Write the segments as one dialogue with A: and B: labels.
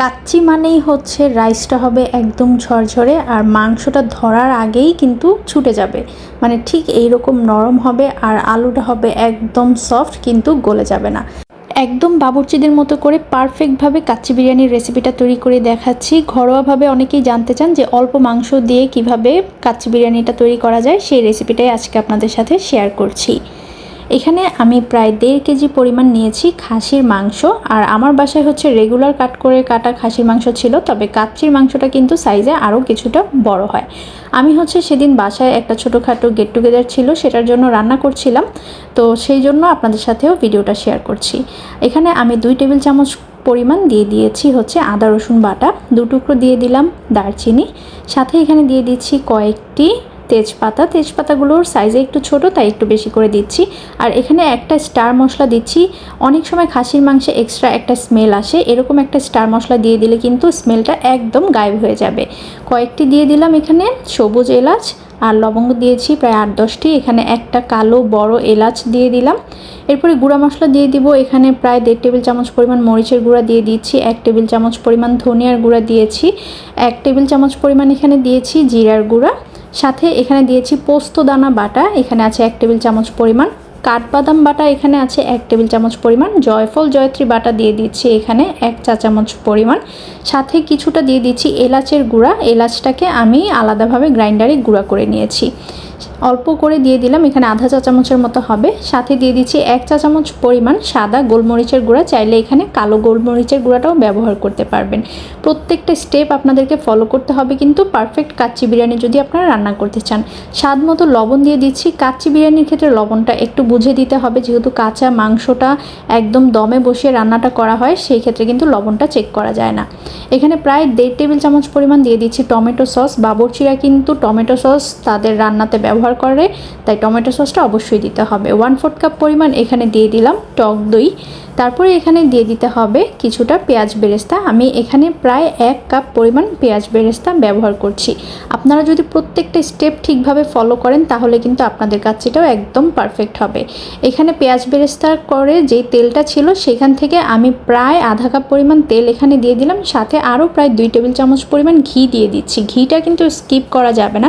A: কাচ্চি মানেই হচ্ছে রাইসটা হবে একদম ঝরঝরে আর মাংসটা ধরার আগেই কিন্তু ছুটে যাবে। মানে ঠিক এই রকম নরম হবে আর আলুটা হবে একদম সফট কিন্তু গলে যাবে না। একদম বাবুর্চিদের মতো করে পারফেক্টভাবে কাচ্চি বিরিয়ানির রেসিপিটা তৈরি করে দেখাচ্ছি। ঘরোয়াভাবে অনেকেই জানতে চান যে অল্প মাংস দিয়ে কীভাবে কাচ্চি বিরিয়ানিটা তৈরি করা যায়, সেই রেসিপিটাই আজকে আপনাদের সাথে শেয়ার করছি। এখানে আমি প্রায় দেড় কেজি পরিমাণ নিয়েছি খাসির মাংস, আর আমার বাসায় হচ্ছে রেগুলার কাট করে কাটা খাসির মাংস ছিল, তবে কাচ্চির মাংসটা কিন্তু সাইজে আরও কিছুটা বড় হয়। আমি হচ্ছে সেদিন বাসায় একটা ছোটোখাটো গেট টুগেদার ছিল, সেটার জন্য রান্না করছিলাম, তো সেই জন্য আপনাদের সাথেও ভিডিওটা শেয়ার করছি। এখানে আমি দুই টেবিল চামচ পরিমাণ দিয়ে দিয়েছি হচ্ছে আদা রসুন বাটা দু টুকরো দিয়ে দিলাম দারচিনি, সাথে এখানে দিয়ে দিচ্ছি কয়েকটি তেজপাতা, তেজপাতাগুলোর সাইজে একটু ছোট, তাই একটু বেশি করে দিচ্ছি। আর এখানে একটা স্টার মশলা দিচ্ছি। অনেক সময় খাসির মাংসে এক্সট্রা একটা স্মেল আসে। এরকম একটা স্টার মশলা দিয়ে দিলে কিন্তু স্মেলটা একদম গায়েব হয়ে যাবে। কয়েকটি দিয়ে দিলাম এখানে সবুজ এলাচ আর লবঙ্গ দিয়েছি প্রায় আট দশটি। এখানে একটা কালো বড় এলাচ দিয়ে দিলাম। এরপরে গুঁড়া মশলা দিয়ে দিব। এখানে প্রায় দেড় টেবিল চামচ পরিমাণ মরিচের গুঁড়া দিয়ে দিচ্ছি। এক টেবিল চামচ পরিমাণ ধনিয়ার গুঁড়া দিয়েছি। এক টেবিল চামচ পরিমাণ এখানে দিয়েছি জিরার গুঁড়া। সাথে এখানে দিয়েছি পোস্ত দানা বাটা, এখানে আছে এক টেবিল চামচ পরিমাণ। কাঠবাদাম বাটা এখানে আছে এক টেবিল চামচ পরিমাণ। জয়ফল, জয়ত্রী বাটা দিয়ে দিচ্ছি এখানে এক চা চামচ পরিমাণ। সাথে কিছুটা দিয়ে দিচ্ছি এলাচের গুঁড়া। এলাচটাকে আমি আলাদাভাবে গ্রাইন্ডারে গুঁড়া করে নিয়েছি। অল্প করে দিয়ে দিলাম, এখানে আধা চা চামচের মতো হবে। সাথে দিয়ে দিচ্ছি এক চা চামচ পরিমাণ সাদা গোলমরিচের গুঁড়া। চাইলে এখানে কালো গোলমরিচের গুঁড়াটাও ব্যবহার করতে পারবেন। প্রত্যেকটা স্টেপ আপনাদেরকে ফলো করতে হবে, কিন্তু পারফেক্ট কাচ্চি বিরিয়ানি যদি আপনারা রান্না করতে চান। স্বাদ মতো লবণ দিয়ে দিচ্ছি। কাচ্চি বিরিয়ানির ক্ষেত্রে লবণটা একটু বুঝে দিতে হবে। যেহেতু কাঁচা মাংসটা একদম দমে বসিয়ে রান্নাটা করা হয়, সেই ক্ষেত্রে কিন্তু লবণটা চেক করা যায় না। এখানে প্রায় দেড় টেবিল চামচ পরিমাণ দিয়ে দিচ্ছি টমেটো সস। বাবরচিরা কিন্তু টমেটো সস তাদের রান্নাতে ব্যবহার করে, তাই টমেটো সসটা অবশ্যই দিতে হবে। ওয়ান ফোর্থ কাপ পরিমাণ এখানে দিয়ে দিলাম টক দই। তারপরে এখানে দিয়ে দিতে হবে কিছুটা পেঁয়াজ বেরেস্তা। আমি এখানে প্রায় এক কাপ পরিমাণ পেঁয়াজ বেরেস্তা ব্যবহার করছি। আপনারা যদি প্রত্যেকটা স্টেপ ঠিকভাবে ফলো করেন, তাহলে কিন্তু আপনাদের কাচ্চিটাও একদম পারফেক্ট হবে। এখানে পেঁয়াজ বেরেস্তা করে যেই তেলটা ছিল, সেখান থেকে আমি প্রায় আধা কাপ পরিমাণ তেল এখানে দিয়ে দিলাম। সাথে আরও প্রায় দুই টেবিল চামচ পরিমাণ ঘি দিয়ে দিচ্ছি। ঘিটা কিন্তু স্কিপ করা যাবে না।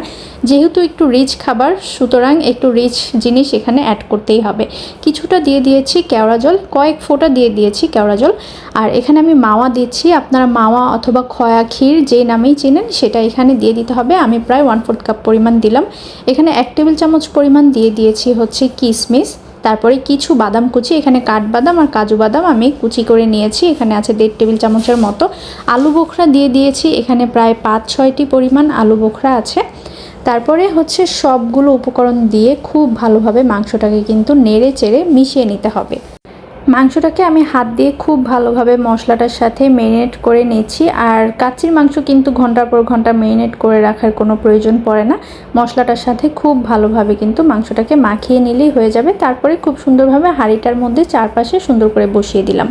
A: যেহেতু একটু রিচ খাবার, সুতরাং একটু রিচ জিনিস এখানে অ্যাড করতেই হবে। কিছুটা দিয়ে দিয়েছি কেওড়া জল। কয়েক ফোঁটা দিয়ে দিয়েছি কেওড়া জল। আর এখানে আমি মাওয়া দিচ্ছি, আপনারা মাওয়া অথবা খয়া ক্ষীর যে নামেই চেনেন সেটা এখানে দিয়ে দিতে হবে। আমি প্রায় ওয়ান ফোর্থ কাপ পরিমাণ দিলাম। এখানে এক টেবিল চামচ পরিমাণ দিয়ে দিয়েছি হচ্ছে কিশমিশ তারপরে কিছু বাদাম কুচি, এখানে কাঠবাদাম আর কাজু বাদাম আমি কুচি করে নিয়েছি। এখানে আছে দেড় টেবিল চামচের মতো আলু বোখরা দিয়ে দিয়েছি। এখানে প্রায় পাঁচ ছয়টি পরিমাণ আলু বোখরা আছে। তারপরে হচ্ছে সবগুলো উপকরণ দিয়ে খুব ভালোভাবে মাংসটাকে কিন্তু নেড়ে চেড়ে মিশিয়ে নিতে হবে। মাংসটাকে আমি হাত দিয়ে খুব ভালোভাবে মশলাটার সাথে মেরিনেট করে নিয়েছি। আর কাচির মাংস কিন্তু ঘণ্টার পর ঘণ্টা মেরিনেট করে রাখার কোনো প্রয়োজন পড়ে না। মশলাটার সাথে খুব ভালোভাবে কিন্তু মাংসটাকে মাখিয়ে নিলেই হয়ে যাবে। তারপরে খুব সুন্দরভাবে হাঁড়িটার মধ্যে চারপাশে সুন্দর করে বসিয়ে দিলাম।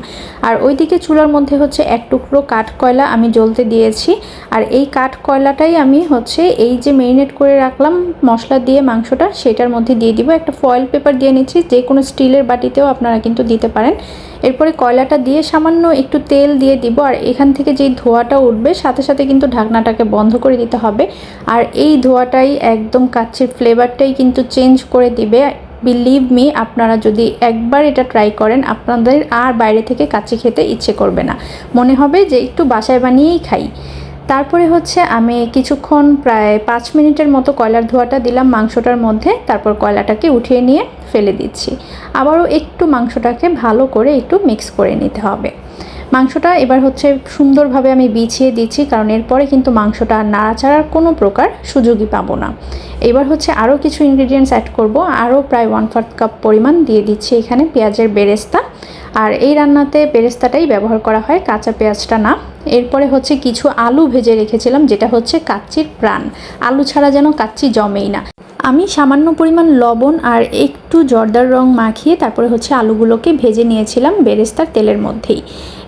A: আর ওইদিকে চুলার মধ্যে হচ্ছে এক টুকরো কাঠ কয়লা আমি জ্বলতে দিয়েছি। আর এই কাঠ কয়লাটাই আমি হচ্ছে এই যে মেরিনেট করে রাখলাম মশলা দিয়ে মাংসটা, সেটার মধ্যে দিয়ে দিব। একটা ফয়েল পেপার দিয়ে নিচ্ছি যে কোনো স্টিলের বাটিতেও আপনারা কিন্তু দিতে পারেন। এরপরে কয়লাটা দিয়ে সামান্য একটু তেল দিয়ে দিব, আর এখান থেকে যেই ধোয়াটা উঠবে সাথে সাথে কিন্তু ঢাকনাটাকে বন্ধ করে দিতে হবে। আর এই ধোয়াটাই একদম কাচ্ছির ফ্লেভারটাই কিন্তু চেঞ্জ করে দিবে। বিলিভ মি আপনারা যদি একবার এটা ট্রাই করেন, আপনাদের আর বাইরে থেকে কাচ্চি খেতে ইচ্ছে করবে না। মনে হবে যে একটু বাসায় বানিয়েই খাই। তারপরে হচ্ছে আমি কিছুক্ষণ প্রায় পাঁচ মিনিটের মতো কয়লার ধোয়াটা দিলাম মাংসটার মধ্যে, তারপর কয়লাটাকে উঠিয়ে নিয়ে ফেলে দিচ্ছি। আবারও একটু মাংসটাকে ভালো করে একটু মিক্স করে নিতে হবে। মাংসটা এবার হচ্ছে সুন্দরভাবে আমি বিছিয়ে দিচ্ছি, কারণ এরপরে কিন্তু মাংসটা নাড়াচাড়ার কোনো প্রকার সুযোগই পাবো না। এবার হচ্ছে আরও কিছু ইনগ্রিডিয়েন্টস অ্যাড করব। আরও প্রায় ওয়ান ফোর্থ কাপ পরিমাণ দিয়ে দিচ্ছি এখানে পেঁয়াজের বেরেস্তা। আর এই রান্নাতে বেরেস্তাটাই ব্যবহার করা হয় কাঁচা পেঁয়াজটা না। এরপরে হচ্ছে কিছু আলু ভেজে রেখেছিলাম, যেটা হচ্ছে কাচ্চির প্রাণ। আলু ছাড়া যেন কাচ্চি জমেই না। আমি সামান্য পরিমাণ লবণ আর একটু জর্দার রং মাখিয়ে তারপরে হচ্ছে আলুগুলোকে ভেজে নিয়েছিলাম বেরেস্তার তেলের মধ্যেই।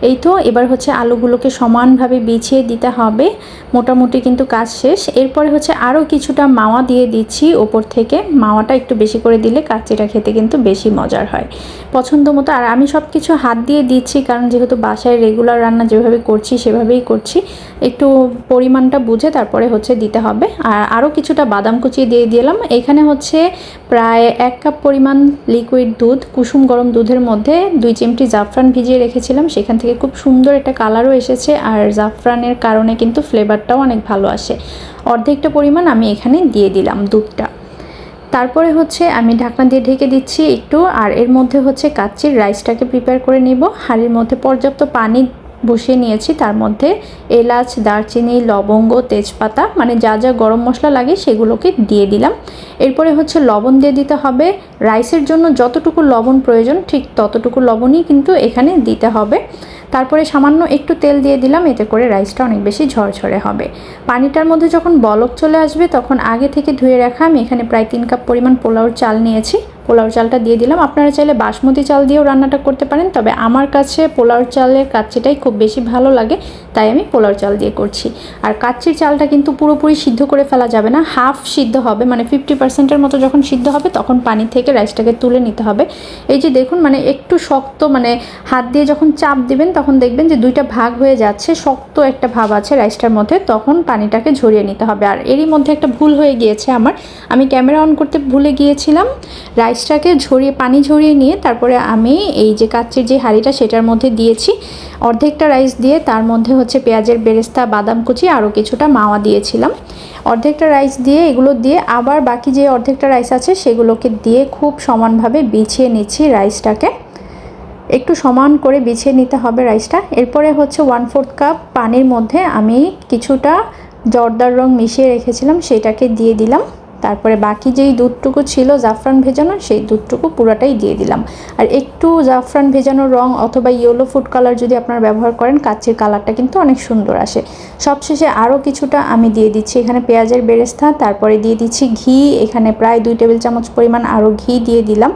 A: এই তো এবার হচ্ছে আলুগুলোকে সমানভাবে বিছিয়ে দিতে হবে। মোটামুটি কিন্তু কাজ শেষ। এরপরে হচ্ছে আরও কিছুটা মাওয়া দিয়ে দিচ্ছি ওপর থেকে। মাওয়াটা একটু বেশি করে দিলে কাচ্চিটা খেতে কিন্তু বেশি মজার হয়। পছন্দ মতো আর আমি সব কিছু হাত দিয়ে দিচ্ছি কারণ যেহেতু বাসায় রেগুলার রান্না যেভাবে করছি সেভাবেই করছি। একটু পরিমাণটা বুঝে তারপরে হচ্ছে দিতে হবে। আর আরও কিছুটা বাদাম কুচিয়ে দিয়ে দিলাম। এখানে হচ্ছে প্রায় এক কাপ পরিমাণ লিকুইড দুধ, কুসুম গরম দুধের মধ্যে দুই চিমটি জাফরান ভিজিয়ে রেখেছিলাম। সেখান থেকে খুব সুন্দর একটা কালারও এসেছে আর জাফরানের কারণে কিন্তু ফ্লেভারটাও অনেক ভালো আসে। অর্ধেকটা পরিমাণ আমি এখানে দিয়ে দিলাম দুধটা। তারপরে হচ্ছে আমি ঢাকনা দিয়ে ঢেকে দিচ্ছি একটু আর এর মধ্যে হচ্ছে কাচ্চির রাইসটাকে প্রিপেয়ার করে নিব। হাঁড়ির মধ্যে পর্যাপ্ত পানি বসিয়ে নিয়েছি। তার মধ্যে এলাচ, দারচিনি, লবঙ্গ, তেজপাতা মানে যা যা গরম মশলা লাগে সেগুলোকে দিয়ে দিলাম। এরপরে হচ্ছে লবণ দিয়ে দিতে হবে। রাইসের জন্য যতটুকু লবণ প্রয়োজন ঠিক ততটুকু লবণই কিন্তু এখানে দিতে হবে। তারপরে সামান্য একটু তেল দিয়ে দিলাম, এতে করে রাইসটা অনেক বেশি ঝরঝরে হবে। পানিটার মধ্যে যখন বলক চলে আসবে, তখন আগে থেকে ধুয়ে রাখা, আমি এখানে প্রায় তিন কাপ পরিমাণ পোলাওর চাল নিয়েছি। পোলাওর চালটা দিয়ে দিলাম। আপনারা চাইলে বাসমতি চাল দিয়েও রান্নাটা করতে পারেন, তবে আমার কাছে পোলাওর চালের কাচ্চিটাই খুব বেশি ভালো লাগে। তাই আমি পোলার চাল দিয়ে করছি। আর কাচ্চির চালটা কিন্তু পুরোপুরি সিদ্ধ করে ফেলা যাবে না, হাফ সিদ্ধ হবে মানে ফিফটি পার্সেন্টের মতো যখন সিদ্ধ হবে তখন পানি থেকে রাইসটাকে তুলে নিতে হবে। এই যে দেখুন মানে একটু শক্ত মানে হাত দিয়ে যখন চাপ দিবেন তখন দেখবেন যে দুইটা ভাগ হয়ে যাচ্ছে, শক্ত একটা ভাব আছে রাইসটার মধ্যে, তখন পানিটাকে ঝরিয়ে নিতে হবে। আর এরই মধ্যে একটা ভুল হয়ে গিয়েছে আমার, আমি ক্যামেরা অন করতে ভুলে গিয়েছিলাম রাইসটাকে ঝরিয়ে, পানি ঝরিয়ে নিয়ে তারপরে আমি এই যে কাচ্চির যে হাঁড়িটা সেটার মধ্যে দিয়েছি, অর্ধেকটা রাইস দিয়ে তার মধ্যে হচ্ছে পেঁয়াজের বেরেস্তা, বাদাম কুচি আরও কিছুটা মাওয়া দিয়েছিলাম। অর্ধেকটা রাইস দিয়ে এগুলো দিয়ে আবার বাকি যে অর্ধেকটা রাইস আছে সেগুলোকে দিয়ে খুব সমানভাবে বিছিয়ে নিচ্ছি রাইসটাকে একটু সমান করে বিছিয়ে নিতে হবে রাইসটা এরপরে হচ্ছে ওয়ান ফোর্থ কাপ পানির মধ্যে আমি কিছুটা জর্দার রং মিশিয়ে রেখেছিলাম, সেটাকে দিয়ে দিলাম। তারপরে বাকি যেই দুধটুকু ছিল জাফরান ভেজানো, সেই দুধটুকু পুরাটাই দিয়ে দিলাম। আর একটু জাফরান ভেজানো রং অথবা ইয়েলো ফুড কালার যদি আপনারা ব্যবহার করেন, কাচের কালারটা কিন্তু অনেক সুন্দর আসে। সবশেষে আরও কিছুটা আমি দিয়ে দিচ্ছি এখানে পেঁয়াজের বেরেস্তা, তারপরে দিয়ে দিচ্ছি ঘি। এখানে প্রায় দুই টেবিল চামচ পরিমাণ আরও ঘি দিয়ে দিলাম।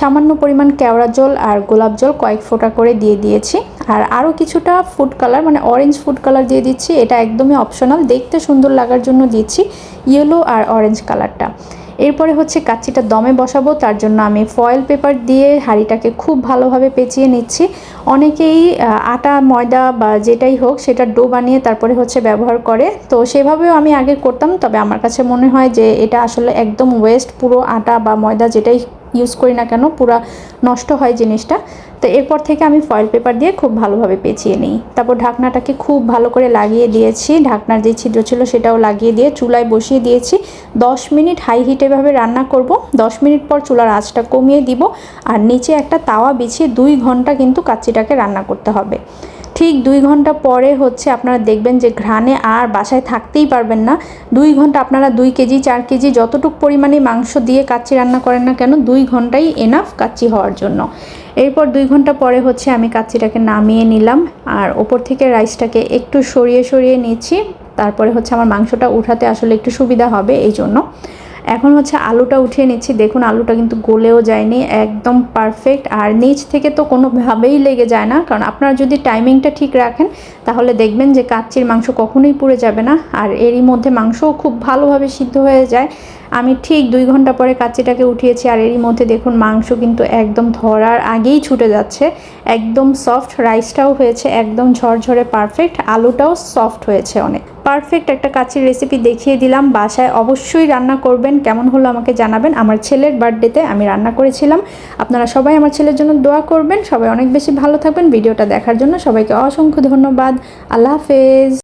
A: সামান্য পরিমাণ কেওড়া জল আর গোলাপ জল কয়েক ফোঁটা করে দিয়ে দিয়েছি। আর আরও কিছুটা ফুড কালার মানে অরেঞ্জ ফুড কালার দিয়ে দিচ্ছি। এটা একদমই অপশনাল দেখতে সুন্দর লাগার জন্য দিচ্ছি ইয়েলো আর অরেঞ্জ কালারটা এরপরে হচ্ছে কাচ্চিটা দমে বসাবো, তার জন্য আমি ফয়েল পেপার দিয়ে হাঁড়িটাকে খুব ভালোভাবে পেঁচিয়ে নিচ্ছি। অনেকেই আটা, ময়দা বা যেটাই হোক সেটা ডো বানিয়ে তারপরে হচ্ছে ব্যবহার করে। তো সেভাবেও আমি আগে করতাম, তবে আমার কাছে মনে হয় যে এটা আসলে একদম ওয়েস্ট পুরো আটা বা ময়দা যেটাই ইউজ করি না কেন, পুরা নষ্ট হয় জিনিসটা। তো এরপর থেকে আমি ফয়েল পেপার দিয়ে খুব ভালোভাবে পেঁচিয়ে নিই। তারপর ঢাকনাটাকে খুব ভালো করে লাগিয়ে দিয়েছি। ঢাকনার যে ছিদ্র ছিল সেটাও লাগিয়ে দিয়ে চুলায় বসিয়ে দিয়েছি। দশ মিনিট হাই হিটেভাবে রান্না করব। দশ মিনিট পর চুলার আঁচটা কমিয়ে দিব। আর নিচে একটা তাওয়া বিছিয়ে দুই ঘণ্টা কিন্তু কাচ্চিটাকে রান্না করতে হবে। ঠিক দুই ঘণ্টা পরে হচ্ছে আপনারা দেখবেন যে ঘ্রাণে আর বাসায় থাকতেই পারবেন না। দুই ঘণ্টা আপনারা দুই কেজি, চার কেজি যতটুক পরিমাণে মাংস দিয়ে কাচ্চি রান্না করেন না কেন, দুই ঘন্টাই এনাফ কাচ্চি হওয়ার জন্য। এরপর দুই ঘণ্টা পরে হচ্ছে আমি কাচ্চিটাকে নামিয়ে নিলাম আর ওপর থেকে রাইসটাকে একটু সরিয়ে সরিয়ে নিচ্ছি। তারপরে হচ্ছে আমার মাংসটা উঠাতে আসলে একটু সুবিধা হবে এই জন্য এখন হচ্ছে আলুটা উঠিয়ে নিচ্ছি। দেখুন, আলুটা কিন্তু গলেও যায়নি, একদম পারফেক্ট আর নিচ থেকে তো কোনোভাবেই লেগে যায় না। কারণ আপনারা যদি টাইমিংটা ঠিক রাখেন, তাহলে দেখবেন যে কাচ্চির মাংস কখনোই পুড়ে যাবে না। আর এরই মধ্যে মাংসও খুব ভালোভাবে সিদ্ধ হয়ে যায়। আমি ঠিক দুই ঘণ্টা পরে কাচ্চিটাকে উঠিয়েছি আর এরই মধ্যে দেখুন মাংস কিন্তু একদম ধরার আগেই ছুটে যাচ্ছে। একদম সফট রাইসটাও হয়েছে, একদম ঝরঝরে পারফেক্ট আলুটাও সফট হয়েছে অনেক। পারফেক্ট একটা কাচির রেসিপি দেখিয়ে দিলাম, বাসায় অবশ্যই রান্না করবেন, কেমন হলো আমাকে জানাবেন। আমার ছেলের বার্থডেতে আমি রান্না করেছিলাম। আপনারা সবাই আমার ছেলের জন্য দোয়া করবেন। সবাই অনেক বেশি ভালো থাকবেন। ভিডিওটা দেখার জন্য সবাইকে অসংখ্য ধন্যবাদ। আল্লাহ হাফেজ।